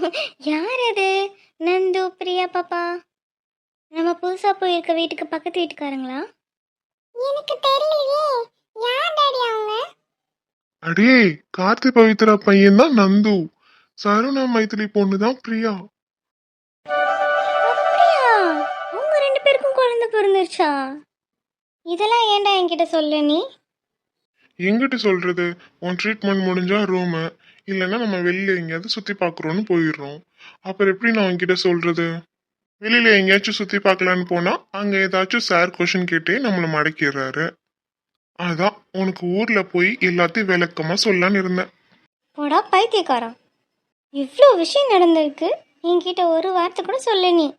யார் அது நந்து பிரியா பாப்பா. நம்ம புதுசாக போயிருக்க வீட்டுக்கு பக்கத்து வீட்டுக்காரங்களா? எனக்கு தெரியலையே. யார் டாடி அவங்க? அடே கார்த்தி பவித்ரா பையன் தான் நந்து. சருணா மைத்திலி பொண்ணு தான் பிரியா? அப்படியா உங்க ரெண்டு பேருக்கும் குழந்தை பிறந்துருச்சா? இதெல்லாம் ஏன்டா என்கிட்ட சொல்ல நீ? எங்கிட்ட சொல்றது? உன் ட்ரீட்மெண்ட் முடிஞ்சா ரூமு இல்லைன்னா நம்ம வெளியில எங்கேயாவது சுத்தி பார்க்குறோன்னு போயிடுறோம். அப்புறம் எப்படி நான் உன்கிட்ட சொல்றது? வெளியில எங்கேயாச்சும் சுத்தி பார்க்கலான்னு போனா அங்க ஏதாச்சும் சார் கொஷின் கேட்டே நம்மளை மடக்கிடுறாரு. அதான் உனக்கு ஊர்ல போய் எல்லாத்தையும் விளக்கமா சொல்லலான்னு இருந்தேன். போடா பைத்தியக்காரா இவ்வளோ விஷயம் நடந்திருக்கு. என்கிட்ட ஒரு வார்த்தை கூட சொல்ல நீ.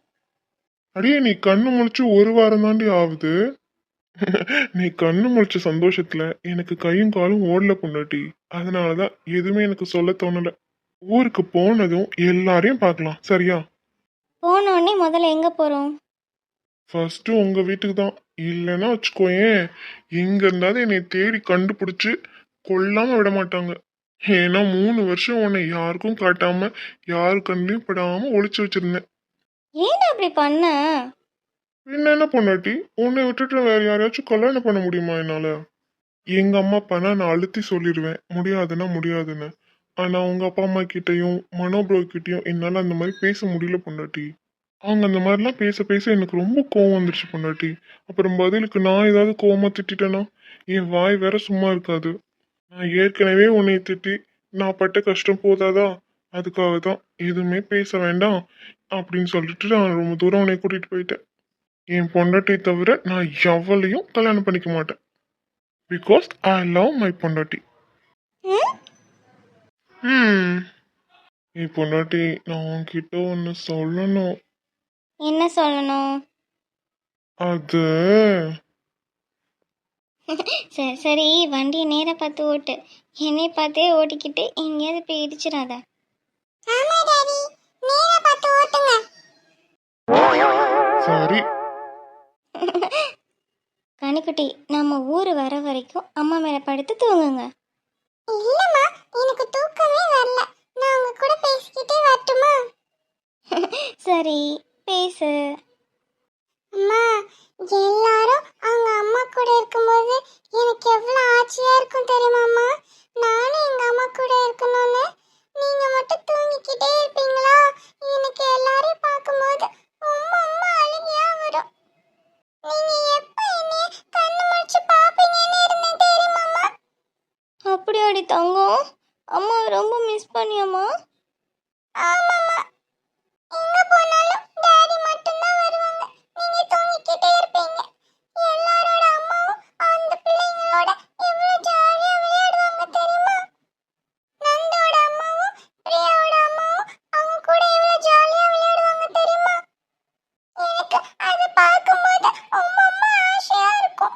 அடியே நீ கண்ணு முழிச்சு ஒரு வாரம் தாண்டி ஆகுது. நீ கண்ணு முழிச்ச சந்தோஷத்துல எனக்கு கையும் காலும் ஓடல பொண்டாட்டி. அதனாலதான் எதுவுமே எனக்கு சொல்ல தோணல. ஊருக்கு போனதும் எல்லாரையும் பார்க்கலாம். சரியா? போன உடனே முதல்ல எங்கே போகிறோம் ஃபர்ஸ்ட் உங்க வீட்டுக்கு தான் இல்லைன்னா வச்சுக்கோயேன். எங்க இருந்தாவது என்னை தேடி கண்டுபிடிச்சு கொல்லாம விட மாட்டாங்க. ஏன்னா மூணு வருஷம் உன்னை யாருக்கும் காட்டாம யாரு கண்ணையும் படாம ஒளிச்சு வச்சிருந்தேன். ஏன்டா அப்படி பண்ண? என்ன பொண்டாட்டி? உன்னை விட்டுட்டு வேற யாரையாச்சும் கல்யாணம் பண்ண முடியுமா என்னால? எங்க அம்மா அப்பானா நான் அழுத்தி சொல்லிடுவேன் முடியாதுன்னா முடியாதுன்னு. ஆனா உங்க அப்பா அம்மா கிட்டயும் மனோப்ரோ கிட்டயும் என்னால அந்த மாதிரி பேச முடியல பொண்டாட்டி. அவங்க அந்த மாதிரிலாம் பேச பேச எனக்கு ரொம்ப கோவம் வந்துருச்சு பொண்டாட்டி. அப்புறம் பதிலுக்கு நான் ஏதாவது கோவமா திட்டேனா என் வாய் வேற சும்மா இருக்காது. நான் ஏற்கனவே உன்னை திட்டி நான் பட்ட கஷ்டம் போதாதா? அதுக்காக தான் எதுவுமே பேச வேண்டாம் அப்படின்னு சொல்லிட்டு நான் ரொம்ப தூரம் உன்னை கூட்டிட்டு போயிட்டேன். என் பொண்டாட்டியை தவிர நான் எவளையும் கல்யாணம் பண்ணிக்க மாட்டேன். பிகாஸ் ஐ லவ் மை பொண்டாட்டி. ம்? என் பொண்டாட்டி நான் உன்கிட்ட ஒன்று சொல்லணும். என்ன சொல்லணும்? அது சரி சரி வண்டியை நேராக பார்த்து ஓட்டு. என்னை பார்த்தே ஓட்டிக்கிட்டு எங்கேயாவது போய் இடிச்சிடாத. சரி கனிக்குட்டி நம்ம ஊர் வர வரைக்கும் அம்மா மேலே படுத்து தூங்குங்க. இல்லம்மா எனக்கு தூக்கமே வரல. நான் உங்க கூட பேசிக்கிட்டே வரட்டுமா? சரி பேசு. அம்மா எல்லாரும் அவங்க அம்மா கூட இருக்கும்போது எனக்கு எவ்வளவு ஆச்சரியா இருக்கும் தெரியுமாம்மா? நானும் எங்க அம்மா கூட இருக்கணும்னு. நீங்க மட்டும் தூங்கிக்கிட்டே இருப்பீங்களா? எனக்கு எல்லாரையும் பார்க்கும்போது தங்கம்? அம்மா ரொம்ப மிஸ் பண்ணியாம்மா. ஆமாம்மா. எங்க போனாலும் டாடி மட்டும்தான் வருவாங்க. நீங்க தூங்கிக்கிட்டே இருப்பீங்க. எல்லாரோட அம்மாவும் அந்த பிள்ளைங்களோட எவ்வளவு ஜாலியா விளையாடுவாங்க தெரியுமா? நந்தோட அம்மாவும் பிரியாவோட அம்மாவும் அவங்க கூட எவ்வளவு ஜாலியா விளையாடுவாங்க தெரியுமா? எனக்கு அதை பார்க்கும்போது ரொம்ப ஆசையா இருக்கும்.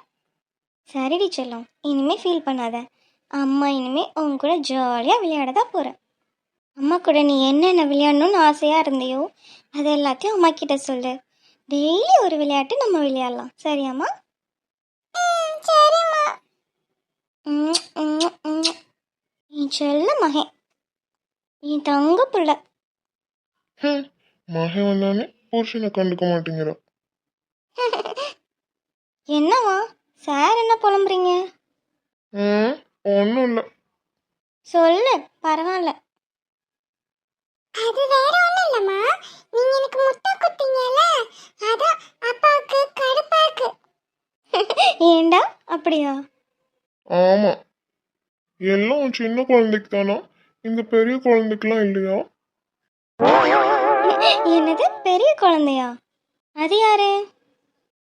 சரிடி செல்லம். இனிமே ஃபீல் பண்ணாத. அம்மா இனிமே உன் கூட ஜாலியாக விளையாட தான் போகிறேன் அம்மா கூட நீ என்னென்ன விளையாடணும்னு ஆசையாக இருந்தியோ அது எல்லாத்தையும் அம்மா கிட்ட சொல்லு. டெய்லி ஒரு விளையாட்டு நம்ம விளையாடலாம். சரியாம்மா? சரிம்மா. நீ செல்ல மகன் நீ தங்க புள்ள. மகன் வந்தானே புருஷனை கண்டுக்க மாட்டேங்கிறான் என்னவா சார் என்ன புலம்புறீங்க? ம்? ஒன்றும் இல்லை. சொல்லு பரவாயில்ல. அது வேற ஒண்ணும் இல்லம்மா. நீங்க எனக்கு முட்டை குத்தீங்கல்ல அதான் அப்பாவுக்கு கடுப்பா இருக்கு ஏண்டா அப்படியா? ஆமாம் எல்லாம் சின்ன குழந்தைக்கு தானா? இந்த பெரிய குழந்தைக்கெல்லாம் இல்லையா? என்னது பெரிய குழந்தையா? அது யாரு?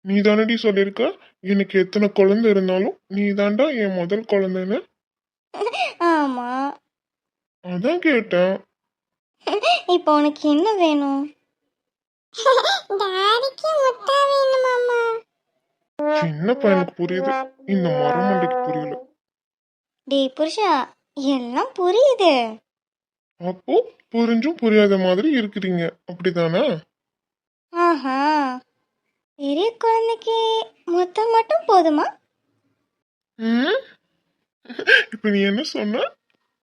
நீ தானடி சொல்லியிருக்க? எனக்கு எத்தனை குழந்தை இருந்தாலும் நீ தாண்டா என் முதல் குழந்தைன்னு. ஆமா. அதான் கேட்டேன். இப்போ உனக்கு என்ன வேணும்? டாடிக்கு முட்டை வேணுமாம்மா சின்ன பையனுக்கு புரியுது. இந்த மரமண்டைக்கு புரியல. டேய் புருஷா எல்லாம் புரியுது. அப்போ புரிஞ்சும் புரியாத மாதிரி இருக்கிறீங்க. அப்படிதானே ஆஹா. பெரிய குழந்தைக்கு மொத்தம் மட்டும் போதுமா? ம்? இப்ப நீ என்ன சொன்ன?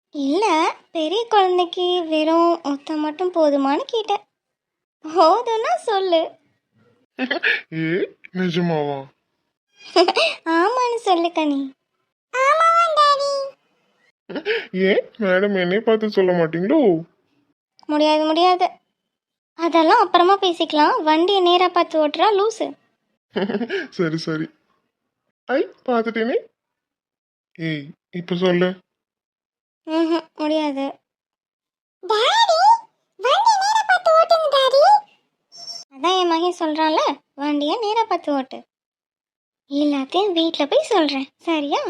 இல்லை பெரிய குழந்தைக்கு வெறும் முத்தம் மட்டும் போதுமான்னு கேட்டேன். போதும்னா சொல்லு. ஏ நிஜமாவா? ஆமான்னு சொல்லு கனி. ஏன் மேடம் என்னை பார்த்து சொல்ல மாட்டீங்களோ? முடியாது முடியாது. அதெல்லாம் அப்புறமா பேசிக்கலாம். வண்டியை நேராக பார்த்து ஓட்டுறா லூசு. சரி சரி. ஐ பார்த்துட்டேனே. ஏய் இப்போ சொல்லு. முடியாது. டாடி வண்டி நேரா பார்த்து ஓட்டுங்க டாடி. அதான் என் மகன் சொல்கிறான்ல வண்டியை நேராக பார்த்து ஓட்டு. எல்லாத்தையும் வீட்டில் போய் சொல்கிறேன் சரியா?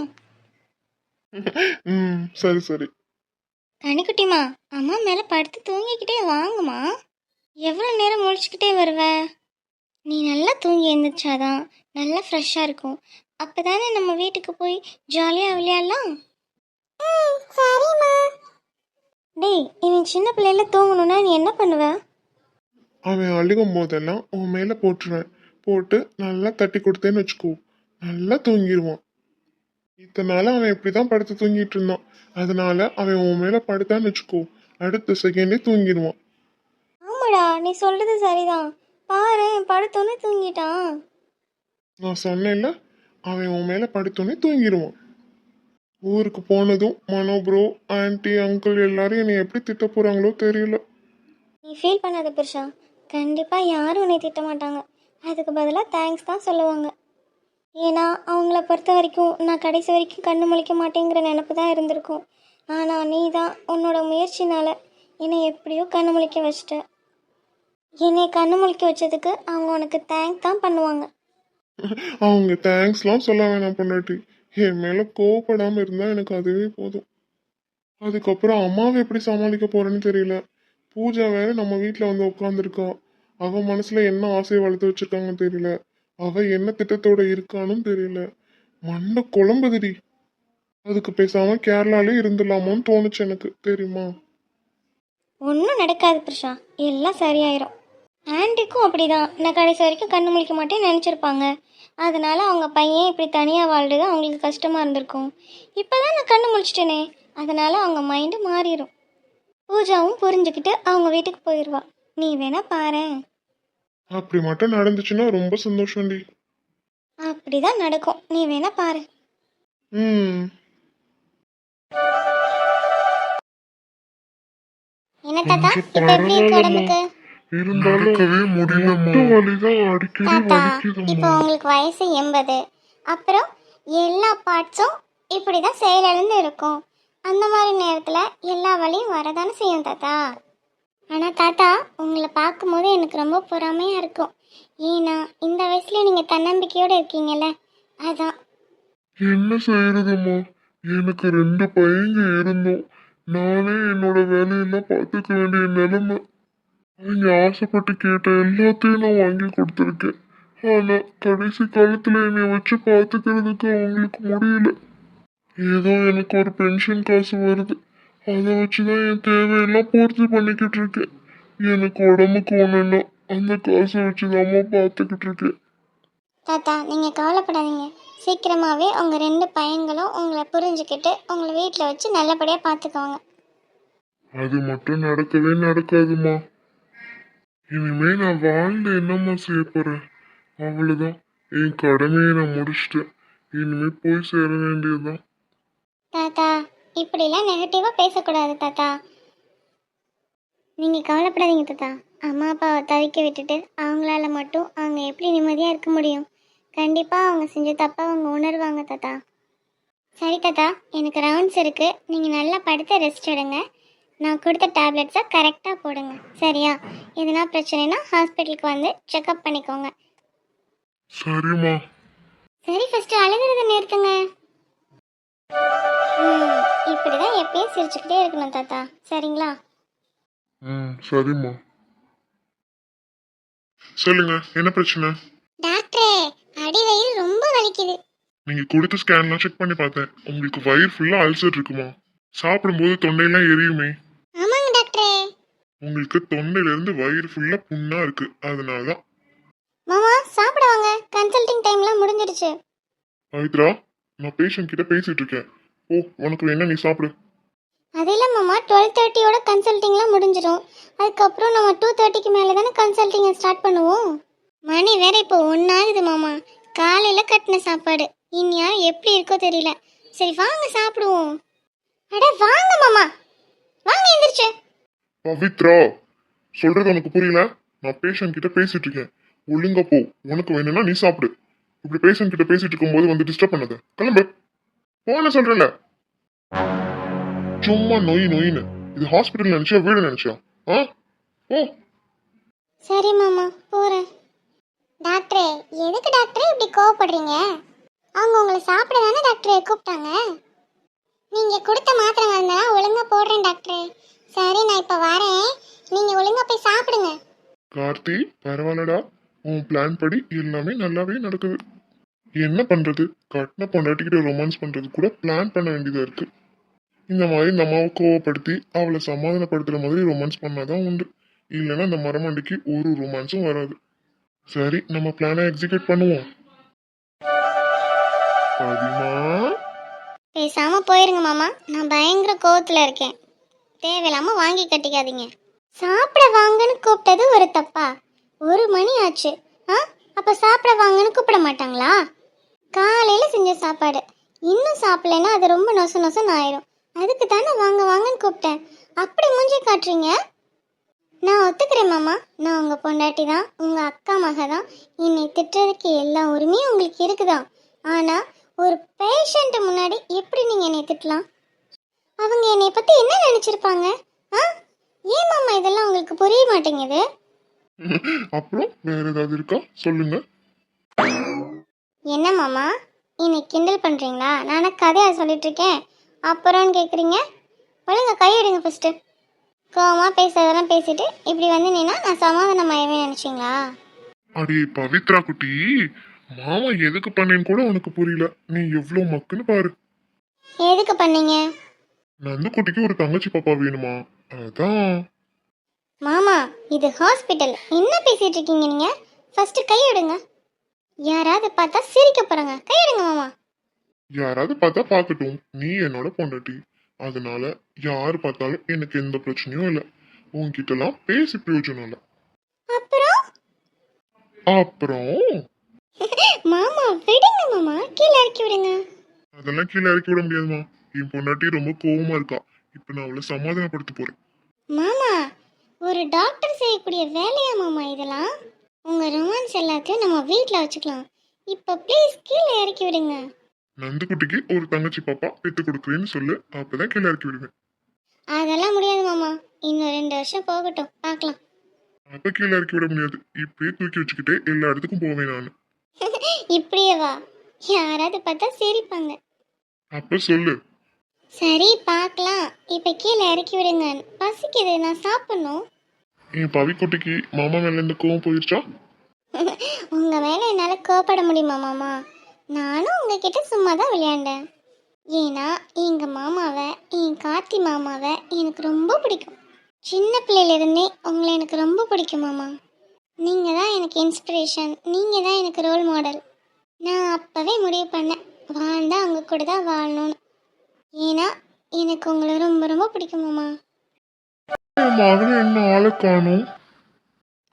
ம் சரி சரி. கனிக்குட்டிமா அம்மா மேலே படுத்து தூங்கிக்கிட்டே வாங்கம்மா எவ்வளோ நேரம் முழிச்சுக்கிட்டே வருவ? நீ நல்லா தூங்கி எழுந்திரிச்சாதான் நல்லா ஃப்ரெஷ்ஷாக இருக்கும். அப்போ தானே நம்ம வீட்டுக்கு போய் ஜாலியாக விளையாடலாம்? சரிம்மா. டேய் இவன் சின்ன பிள்ளையில தூங்கணும்னா நீ என்ன பண்ணுவ? அவன் அழுகும் போதெல்லாம் உன் மேலே போட்டுருவேன். போட்டு நல்லா தட்டி கொடுத்தேன்னு வச்சுக்கோ. நல்லா தூங்கிடுவான் இத்தனை நாள் அவன் இப்படி தான் படுத்து தூங்கிட்டு இருந்தான். அதனால அவன் உன் மேலே படுத்தான்னு வச்சுக்கோ. அடுத்த செகண்டே தூங்கிடுவான். ஆமாடா நீ சொல்கிறது சரிதான். பாரு படுத்தோன்னே தூங்கிட்டான். நான் சொன்னேன்ல அவன் உன் மேலே படுத்தோன்னே தூங்கிடுவான் ஊருக்கு போனதும் மனோ ப்ரோ ஆன்டி அங்கிள் எல்லாரும் என்னை எப்படி திட்ட போகிறாங்களோ தெரியல. நீ ஃபீல் பண்ணாத புருஷா. கண்டிப்பாக யாரும் உன்னை திட்ட மாட்டாங்க. அதுக்கு பதிலாக தேங்க்ஸ் தான் சொல்லுவாங்க. ஏன்னா அவங்கள பொறுத்த வரைக்கும் நான் கடைசி வரைக்கும் கண்ணு முழிக்க மாட்டேங்கிற நினப்பு தான் இருந்திருக்கும். ஆனால் நீ தான் உன்னோட முயற்சினால என்னை எப்படியோ கண்ணு முழிக்க வச்சிட்ட. என்னை கண்ணு முழிக்க வச்சதுக்கு அவங்க உனக்கு தேங்க் தான் பண்ணுவாங்க. அவங்க தேங்க்ஸ்லாம் சொல்ல வேணாம் பொண்டாட்டி. என் மேலே கோவப்படாமல் இருந்தால் எனக்கு அதுவே போதும். அதுக்கப்புறம் அம்மாவை எப்படி சமாளிக்க போறேன்னு தெரியல. பூஜா வேற நம்ம வீட்டில் வந்து உட்காந்துருக்கா அவ மனசுல என்ன ஆசையை வளர்த்து வச்சிருக்காங்கன்னு தெரியல. அவ என்ன திட்டத்தோட இருக்கானும் தெரியல. மண்டை குழம்புதுடி அதுக்கு பேசாம கேரளாலே இருந்துடலாமோன்னு தோணுச்சு எனக்கு. தெரியுமா? ஒன்றும் நடக்காது பிரஷா. எல்லாம் சரியாயிரும். ஆண்டிக்கும் அப்படிதான். நான் கடைசி வரைக்கும் கண்ணு முழிக்க மாட்டேன்னு நினச்சிருப்பாங்க. அதனால அவங்க பையன் இப்படி தனியாக வாழ்றது அவங்களுக்கு கஷ்டமாக இருந்திருக்கும். இப்போ தான் நான் கண்ணு முழிச்சிட்டேனே. அதனால அவங்க மைண்டு மாறிடும் பூஜாவும் புரிஞ்சுக்கிட்டு அவங்க வீட்டுக்கு போயிடுவா நீ வேணா பாரேன் அப்படி மட்டும் நடந்துச்சுன்னா ரொம்ப சந்தோஷம்டி. அப்படிதான் நடக்கும். நீ வேணா பாரு. என்ன தாத்தா? இப்போ எப்படி இருக்கு உடம்புக்கு? நடக்கவே முடியலம்மா. வலிதான் அடிக்கடி தாத்தா வலிக்குதும்மா. இப்போ உங்களுக்கு வயசு எண்பது. அப்புறம் எல்லா பார்ட்ஸும் இப்படி தான் செயலிழந்து இருக்கும். அந்த மாதிரி நேரத்தில் எல்லா வலியும் வரதானே செய்யும் தாத்தா? ஆனால் தாத்தா உங்களை பார்க்கும்போது எனக்கு ரொம்ப பொறாமையாக இருக்கும். ஏன்னா இந்த வயசுல நீங்கள் தன்னம்பிக்கையோடு இருக்கீங்கல்ல? அதான். என்ன செய்யறதும்மா? எனக்கு ரெண்டு பையங்க இருந்தோம். நானே என்னோட வேலையெல்லாம் பார்த்துக்க வேண்டிய நிலைமை அவங்க ஆசைப்பட்டு கேட்ட எல்லாத்தையும் நான் வாங்கி கொடுத்துருக்கேன். ஆனா கடைசி காலத்துல என்னை வச்சு பார்த்துக்கிறதுக்கு அவங்களுக்கு முடியல. ஏதோ எனக்கு ஒரு பென்ஷன் காசு வருது. அதை வச்சுதான் என் தேவையெல்லாம் பூர்த்தி பண்ணிக்கிட்டு இருக்கேன். எனக்கு உடம்புக்கு ஒண்ணுன்னா அந்த காசை வச்சுதாம்மா பார்த்துக்கிட்டு இருக்கேன். தாத்தா நீங்கள் கவலைப்படாதீங்க. சீக்கிரமாகவே உங்கள் ரெண்டு பையன்களும் உங்களை புரிஞ்சுக்கிட்டு உங்களை வீட்டில் வச்சு நல்லபடியாக பார்த்துக்குவாங்க அது மட்டும் நடக்கவே நடக்காதுமா இனிமே நான் வாழ்ந்து என்னம்மா செய்ய போறேன்? அவ்வளவுதான். என் கடமையை நான் முடிச்சிட்டேன். இனிமே போய் சேர வேண்டியதுதான். தாத்தா இப்படிலாம் நெகட்டிவாக பேசக்கூடாது தாத்தா. நீங்கள் கவலைப்படாதீங்க தாத்தா. அம்மா அப்பாவை தவிக்க விட்டுட்டு அவங்களால மட்டும் அவங்க எப்படி நிம்மதியாக இருக்க முடியும்? கண்டிப்பாக அவங்க செஞ்ச தப்பாக அவங்க உணர்வாங்க தாத்தா. சரி தாத்தா எனக்கு ரவுண்ட்ஸ் இருக்குது நீங்கள் நல்லா படுத்து ரெஸ்ட் எடுங்க. நான் கொடுத்த டேப்லெட்ஸை கரெக்டாக போடுங்க. சரியா? எதுனா பிரச்சனைனா ஹாஸ்பிட்டலுக்கு வந்து செக்அப் பண்ணிக்கோங்க. சரிம்மா. சரி ஃபர்ஸ்ட் அழுகிறத நிறுத்துங்க. இப்படிதான் எப்பயும் சிரிச்சுக்கிட்டே இருக்கணும் தாத்தா. சரிங்களா? ம் சரிம்மா. சொல்லுங்க என்ன பிரச்சனை? டாக்டரே அடிவயிறு ரொம்ப வலிக்குது. நீங்க கொடுத்த ஸ்கேன்லாம் செக் பண்ணி பார்த்தேன். உங்களுக்கு வயிறு ஃபுல்லா அல்சர் இருக்குமா? சாப்பிடும்போது தொண்டையெல்லாம் எரியுமே. உங்களுக்கு தொண்டையில இருந்து வயிறு ஃபுல்லா புண்ணா இருக்கு. அதனாலதான். மாமா சாப்பிட வாங்க. கன்சல்டிங் டைம்லாம் முடிஞ்சிருச்சு பவித்ரா நான் பேஷண்ட் கிட்ட பேசிட்டு இருக்கேன். ஓ உனக்கு வேணா நீ சாப்பிடு. அது இல்லை மாமா டுவெல் தேர்ட்டியோட கன்சல்ட்டிங்லாம் முடிஞ்சிடும். அதுக்கப்புறம் நம்ம டூ தேர்ட்டிக்கு மேலே தானே கன்சல்ட்டிங்கை ஸ்டார்ட் பண்ணுவோம்? மணி வேற இப்போ ஒன்றாகுது மாமா. காலையில் கட்டின சாப்பாடு. இனியா எப்படி இருக்கோ தெரியல. சரி வாங்க சாப்பிடுவோம். அட வாங்க மாமா. வாங்க எந்திரிச்சு. பவித்ரா சொல்றது உனக்கு புரியல? நான் பேஷண்ட் கிட்ட பேசிட்டு இருக்கேன். ஒழுங்கா போ. உனக்கு வேணும்னா நீ சாப்பிடு. இப்படி பேஷண்ட் கிட்ட பேசிட்டு இருக்கும்போது வந்து டிஸ்டர்ப் பண்ணாத. கிளம்பு. போன சொல்றேன்ல. சும்மா நொய் நொயின்னு. இது ஹாஸ்பிட்டல் நினைச்சா வீடு நினைச்சா ஆ? ஓ சரி மாமா போகிறேன் டாக்டரே எதுக்கு டாக்டரே இப்படி கோவப்படுறீங்க? அவங்க உங்களை சாப்பிட தானே டாக்டரே கூப்பிட்டாங்க? நீங்கள் கொடுத்த மாத்திரை மருந்தா ஒழுங்கா போடுறேன் டாக்டரே. சரி நான் இப்போ வரேன். நீங்கள் ஒழுங்கா போய் சாப்பிடுங்க. கார்த்தி பரவாயில்லடா. உன் பிளான் படி எல்லாமே நல்லாவே நடக்குது. என்ன பண்றது? கட்டின பொண்டாட்டிக்கிட்ட ரொமான்ஸ் பண்றது கூட பிளான் பண்ண வேண்டியதா இருக்கு. இந்த மாதிரி இந்த அம்மாவை கோவப்படுத்தி அவளை சமாதானப்படுத்துற மாதிரி ரொமான்ஸ் பண்ணாதான் உண்டு. இல்லைன்னா இந்த மரமண்டிக்கு ஒரு ரொமான்ஸும் வராது. சரி நம்ம பிளானை எக்ஸிக்யூட் பண்ணுவோம். பதிமா பேசாமல் போயிருங்க மாமா. நான் பயங்கர கோவத்தில் இருக்கேன். தேவையில்லாமல் வாங்கி கட்டிக்காதீங்க. சாப்பிட வாங்கன்னு கூப்பிட்டது ஒரு தப்பா? ஒரு மணி ஆச்சு. ஆ? அப்போ சாப்பிட வாங்கன்னு கூப்பிட மாட்டாங்களா? காலையில் செஞ்ச சாப்பாடு. இன்னும் சாப்பிடலன்னா அது ரொம்ப நொச நொசன்னு ஆயிரும். அதுக்கு தானே வாங்க வாங்கன்னு கூப்பிட்டேன். அப்படி மூஞ்சி காட்டுறீங்க? நான் ஒத்துக்கிறேன் மாமா. நான் உங்கள் பொண்டாட்டி தான். உங்கள் அக்கா மக தான். என்னை திட்டுறதுக்கு எல்லா உரிமையும் உங்களுக்கு இருக்குதான். ஆனால் ஒரு பேஷண்ட்டு முன்னாடி எப்படி நீங்கள் என்னை திட்டலாம்? அவங்க என்னை பற்றி என்ன நினச்சிருப்பாங்க? ஆ? ஏன் மாமா இதெல்லாம் உங்களுக்கு புரிய மாட்டேங்குது? அப்புறம் வேற ஏதாவது இருக்கா? சொல்லுங்க. என்ன மாமா? என்னை கிண்டல் பண்ணுறீங்களா நானே கதையாக சொல்லிட்டு இருக்கேன்? அப்புறம்னு கேட்குறீங்க ஒழுங்க கையெடுங்க ஃபஸ்ட்டு கோவமாக பேசுறதெல்லாம் பேசிட்டு இப்படி வந்து நான் சமாதானம் ஆயிடுவேன் நினச்சிங்களா? அடே பவித்ரா குட்டி மாமா எதுக்கு பண்ணேன்னு கூட உனக்கு புரியல. நீ எவ்வளவு மக்குன்னு பாரு. எதுக்கு பண்ணீங்க? நந்து குட்டிக்கு ஒரு தங்கச்சி பாப்பா வேணுமா? அதான். மாமா இது ஹாஸ்பிட்டல். என்ன பேசிட்டு இருக்கீங்க நீங்க? ஃபர்ஸ்ட் கையெடுங்க யாராவது பார்த்தா சிரிக்க போறாங்க. கையெடுங்க மாமா. யாராவது பார்த்தா பார்க்கட்டும். நீ என்னோட பொண்டாட்டி. அதனால யார் பார்த்தாலும் எனக்கு எந்த பிரச்சனையும் இல்லை. உன்கிட்டலாம் பேசி பிரயோஜனம் இல்லை. அப்புறம்? அப்புறம்? மாமா விடுங்க மாமா. கீழே இறக்கி விடுங்க. அதெல்லாம் கீழே இறக்கி விட முடியாதுமா என் பொண்டாட்டி ரொம்ப கோவமா இருக்கா. இப்ப நான் அவளை சமாதானப்படுத்த போறேன். மாமா ஒரு டாக்டர் செய்யக்கூடிய வேலையா மாமா இதெல்லாம்? உங்க ரொமான்ஸ் எல்லாத்தையும் நம்ம வீட்டில் வச்சுக்கலாம். இப்போ ப்ளீஸ் கீழே இறக்கி விடுங்க. நந்து குட்டிக்கு ஒரு தங்கச்சி பாப்பா பெத்து கொடுக்குறேன்னு சொல்லு. அப்பதான் கீழே இறக்கி விடுவேன். அதெல்லாம் முடியாது மாமா. இன்னும் ரெண்டு வருஷம் போகட்டும். பார்க்கலாம். அப்ப கீழே இறக்கி விட முடியாது. இப்படியே தூக்கி வச்சுக்கிட்டே எல்லா இடத்துக்கும் போவேன் நான். இப்படியே வா யாராவது பார்த்தா சிரிப்பாங்க. அப்ப சொல்லு. சரி பார்க்கலாம். இப்போ கீழே இறக்கி விடுங்க. பசிக்குது நான் சாப்பிடணும். என் பவிக்குட்டிக்கு மாமா மேல இருந்து கோவம் போயிருச்சா? உங்க மேல என்னால கோபப்பட முடியுமா மாமா? நானும் உங்ககிட்ட சும்மா தான் விளையாண்டேன். ஏன்னா எங்க மாமாவை என் கார்த்தி மாமாவை எனக்கு ரொம்ப பிடிக்கும். சின்ன பிள்ளையிலிருந்தே உங்களை எனக்கு ரொம்ப பிடிக்கும் மாமா. நீங்கள் தான் எனக்கு இன்ஸ்பிரேஷன் நீங்கள் தான் எனக்கு ரோல் மாடல் நான் அப்போவே முடிவு பண்ணேன். வாழ்ந்தா அவங்க கூட தான் வாழணும்னு. ஏன்னா எனக்கு உங்களை ரொம்ப ரொம்ப பிடிக்கும் மாமா. என் மகன் என்ன ஆளை காணும்?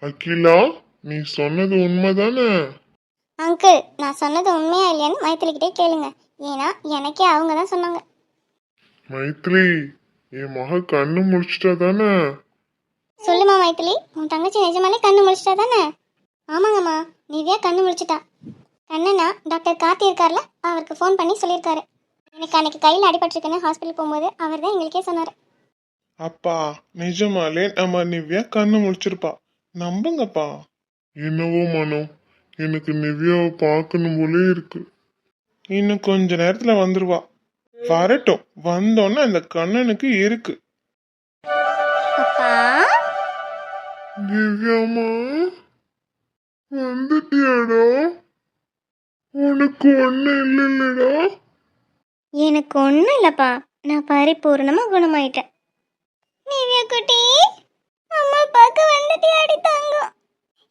அகிலா நீ சொன்னது உண்மைதானே? அங்கிள் நான் சொன்னது உண்மையா இல்லையான்னு மைத்திலிக்கிட்டே கேளுங்க. ஏன்னா எனக்கே அவங்க தான் சொன்னாங்க. மைத்ரி என் மக கண்ணு முடிச்சிட்டா தானே? சொல்லுமா மைத்திலி. உன் தங்கச்சி நிஜமாலே கண்ணு முழிச்சிட்டா தானே? ஆமாங்கம்மா நிவ்யா கண்ணு முழிச்சிட்டா. கண்ணனா டாக்டர் கார்த்தி இருக்கார்ல அவருக்கு ஃபோன் பண்ணி சொல்லியிருக்காரு. எனக்கு அன்னைக்கு கையில் அடிபட்டிருக்குன்னு ஹாஸ்பிட்டல் போகும்போது அவர் தான் எங்களுக்கே சொன்னார். அப்பா நிஜமாலே நம்ம நிவ்யா கண்ணு முழிச்சிருப்பா. நம்புங்கப்பா. என்னவோ மனோ எனக்கு நிவ்யாவை பார்க்கணும் போலே இருக்கு. இன்னும் கொஞ்ச நேரத்துல வந்துருவா. வரட்டும் வந்தோன்னே அந்த கண்ணனுக்கு இருக்கு. அப்பா? திவ்யாமா வந்துட்டியாடா? உனக்கு ஒண்ணு இல்லைல்லடா. எனக்கு ஒன்றும் இல்லைப்பா. நான் பரிபூர்ணமாக குணமாயிட்டேன். நிவ்யா குட்டி அம்மா பார்க்க வந்துட்டியாடி தங்கம்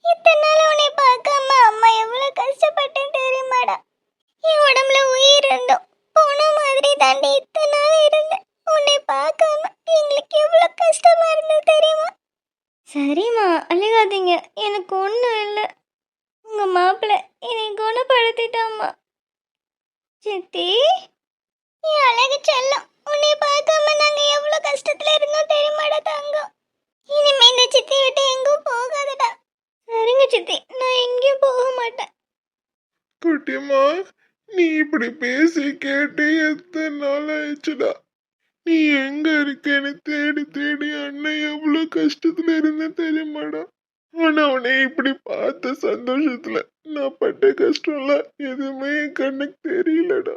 இத்தனை நாள் உன்னை பார்க்காம அம்மா எவ்வளோ கஷ்டப்பட்டேன் தெரியுமாடா. என் உடம்புல உயிர் இருந்தோம் போன மாதிரி தாண்டி இத்தனை நாள் இருந்தேன். உன்னை பார்க்காம எங்களுக்கு எவ்வளோ கஷ்டமா இருந்தது தெரியுமா? சரிம்மா அழுகாதீங்க. எனக்கு ஒன்றும் இல்லை. உங்கள் மாப்பிள்ளை என்னை குணப்படுத்திட்டாம்மா. சித்தி என் அழகு செல்லம். உன்னை பார்க்காம நாங்க எவ்வளோ கஷ்டத்துல இருந்தோம் தெரியுமாடா தங்கம்? இனிமே இந்த சித்தி விட்டு எங்கும் போகாதடா. சரிங்க சித்தி நான் எங்கேயும் போக மாட்டேன். குட்டிமா நீ இப்படி பேசி கேட்டு எத்தனை நாள் ஆயிடுச்சுடா? நீ எங்க இருக்கேன்னு தேடி தேடி அண்ணன் எவ்வளவு கஷ்டத்துல இருந்த தெரியுமாடா? ஆனா உன்னை இப்படி பார்த்த சந்தோஷத்துல நான் பட்ட கஷ்டம்லாம் எதுவுமே என் கண்ணுக்கு தெரியலடா.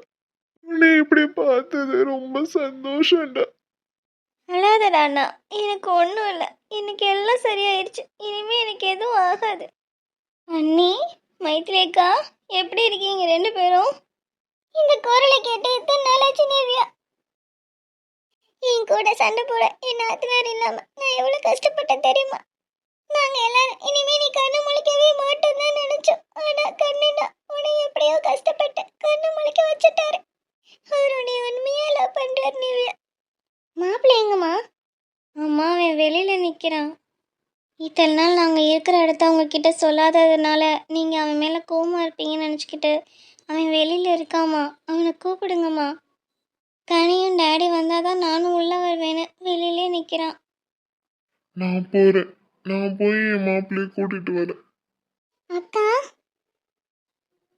உன்னை இப்படி பார்த்தது ரொம்ப சந்தோஷம்டா. அழாதடா அண்ணா எனக்கு ஒன்றும் இல்லை. இன்னைக்கு எல்லாம் சரியாயிடுச்சு. இனிமே எனக்கு எதுவும் ஆகாது. அண்ணி மைத்ரேக்கா எப்படி இருக்கீங்க ரெண்டு பேரும்? இந்த குரலை கேட்டு இத்தனை நாளாச்சு நிவ்யா? என் கூட சண்டை போட என் நாத்தனார் இல்லாம நான் எவ்வளவு கஷ்டப்பட்டேன் தெரியுமா? நாங்க எல்லாரும் இனிமே நீ கண்ணு முழிக்கவே மாட்டோம் தான் நினைச்சோம். ஆனா கண்ணுடா உன்னை எப்படியோ கஷ்டப்பட்டு கண்ணு முழிக்க வச்சுட்டாரு. அவர் உன்னை உண்மையா லவ் பண்றாரு நேவியா மாப்பிள்ளை எங்கம்மா? அம்மா அவன் வெளியில நிக்கிறான். இத்தனை நாள் நாங்கள் இருக்கிற இடத்த உங்ககிட்ட சொல்லாததுனால நீங்கள் அவன் மேலே கோவமா இருப்பீங்கன்னு நினச்சிக்கிட்டு அவன் வெளியில் இருக்காமா அவனை கூப்பிடுங்கம்மா. கனியும் டேடி வந்தால் தான் நானும் உள்ளே வருவேன்னு வெளியிலே நிற்கிறான் நான் போறேன். நான் போய் என் மாப்பிள்ளைய கூட்டிட்டு வரேன். அக்கா?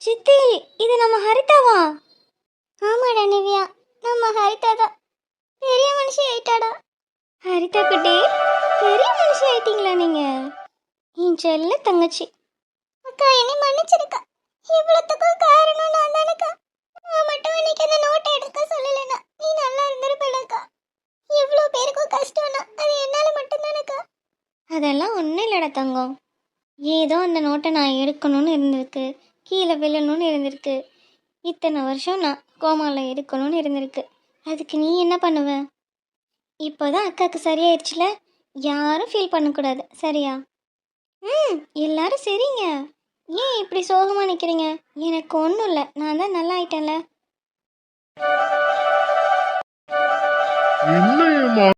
சித்தி இது நம்ம ஹரிதாவா? ஆமாடா நிவ்யா. நம்ம ஹரிதா தான் பெரிய மனுஷன் ஆயிட்டாடா. ஹரிதா குட்டி பெரிய மனுஷன் ஆயிட்டீங்களா நீங்க? என் செல்ல தங்கச்சி. அக்கா என்னை மன்னிச்சிருக்கா. இவ்வளோத்துக்கும் காரணம் நான் தானக்கா நான் மட்டும் இன்னைக்கு அந்த நோட்டை எடுக்க சொல்லலைன்னா நீ நல்லா இருந்திருப்பேனக்கா எவ்வளோ பேருக்கும் கஷ்டம்னா அது என்னால் மட்டும்தானக்கா அதெல்லாம் ஒன்றும் இல்லைடா தங்கம். ஏதோ அந்த நோட்டை நான் எடுக்கணும்னு இருந்திருக்கு. கீழே விழணும்னு இருந்திருக்கு. இத்தனை வருஷம் நான் கோமாவில் இருக்கணும்னு இருந்திருக்கு. அதுக்கு நீ என்ன பண்ணுவ? இப்போதான் அக்காவுக்கு சரியாயிடுச்சுல யாரும் ஃபீல் பண்ணக்கூடாது. சரியா? ம் எல்லாரும் சரிங்க. ஏன் இப்படி சோகமாக நிற்கிறீங்க எனக்கு ஒன்றும் இல்லை. நான் தான் நல்லா ஆயிட்டேன்ல. என்ன